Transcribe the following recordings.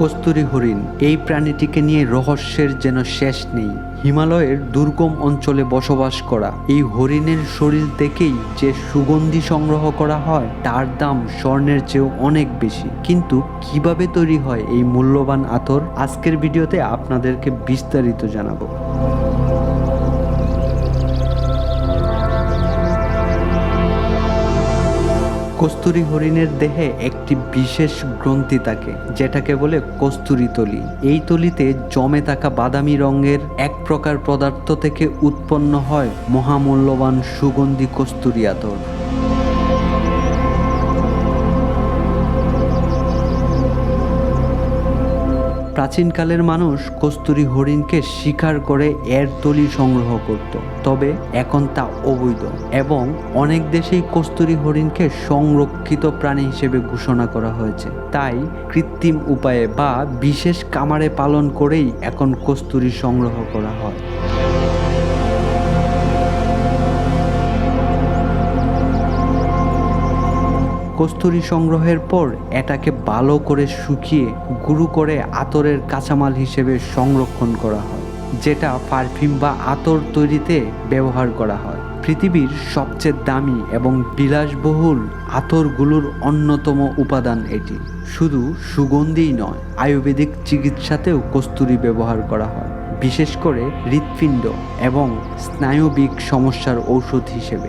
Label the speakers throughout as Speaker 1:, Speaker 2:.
Speaker 1: কস্তুরী হরিণ, এই প্রাণীটিকে নিয়ে রহস্যের যেন শেষ নেই। হিমালয়ের দুর্গম অঞ্চলে বসবাস করা এই হরিণের শরীর থেকেই যে সুগন্ধি সংগ্রহ করা হয়, তার দাম স্বর্ণের চেয়েও অনেক বেশি। কিন্তু কীভাবে তৈরি হয় এই মূল্যবান আতর? আজকের ভিডিওতে আপনাদেরকে বিস্তারিত জানাব। কস্তুরী হরিণের দেহে একটি বিশেষ গ্রন্থি থাকে, যেটাকে বলে কস্তুরি তলি। এই তলিতে জমে থাকা বাদামি রঙের এক প্রকার পদার্থ থেকে উৎপন্ন হয় মহামূল্যবান সুগন্ধি কস্তুরি আতর। প্রাচীনকালের মানুষ কস্তুরি হরিণকে শিকার করে এর তলি সংগ্রহ করত। তবে এখন তা অবৈধ এবং অনেক দেশেই কস্তুরি হরিণকে সংরক্ষিত প্রাণী হিসেবে ঘোষণা করা হয়েছে। তাই কৃত্রিম উপায়ে বা বিশেষ কামারে পালন করেই এখন কস্তুরি সংগ্রহ করা হয়। কস্তুরী সংগ্রহের পর এটাকে ভালো করে শুকিয়ে গুঁড়ো করে আতরের কাঁচামাল হিসেবে সংরক্ষণ করা হয়, যেটা পারফিউম বা আতর তৈরিতে ব্যবহার করা হয়। পৃথিবীর সবচেয়ে দামি এবং বিলাসবহুল আতরগুলোর অন্যতম উপাদান এটি। শুধু সুগন্ধিই নয়, আয়ুর্বেদিক চিকিৎসাতেও কস্তুরী ব্যবহার করা হয়, বিশেষ করে হৃৎপিণ্ড এবং স্নায়বিক সমস্যার ঔষধ হিসেবে।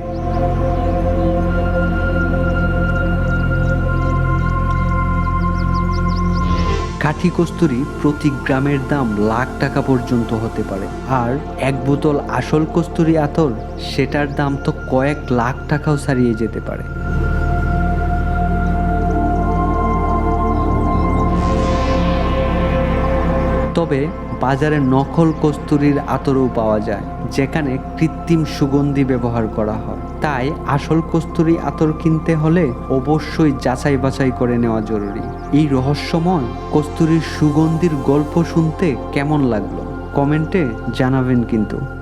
Speaker 1: কাঠি কস্তুরি প্রতি গ্রামের দাম লাখ টাকা পর্যন্ত হতে পারে। আর এক বোতল আসল কস্তুরি আতর, সেটার দাম তো কয়েক লাখ টাকাও ছাড়িয়ে যেতে পারে। তবে বাজারে নকল কস্তুরির আতরও পাওয়া যায়, যেখানে কৃত্রিম সুগন্ধি ব্যবহার করা হয়। তাই আসল কস্তুরি আতর কিনতে হলে অবশ্যই যাচাই বাছাই করে নেওয়া জরুরি। এই রহস্যময় কস্তুরির সুগন্ধির গল্প শুনতে কেমন লাগল? কমেন্টে জানাবেন কিন্তু।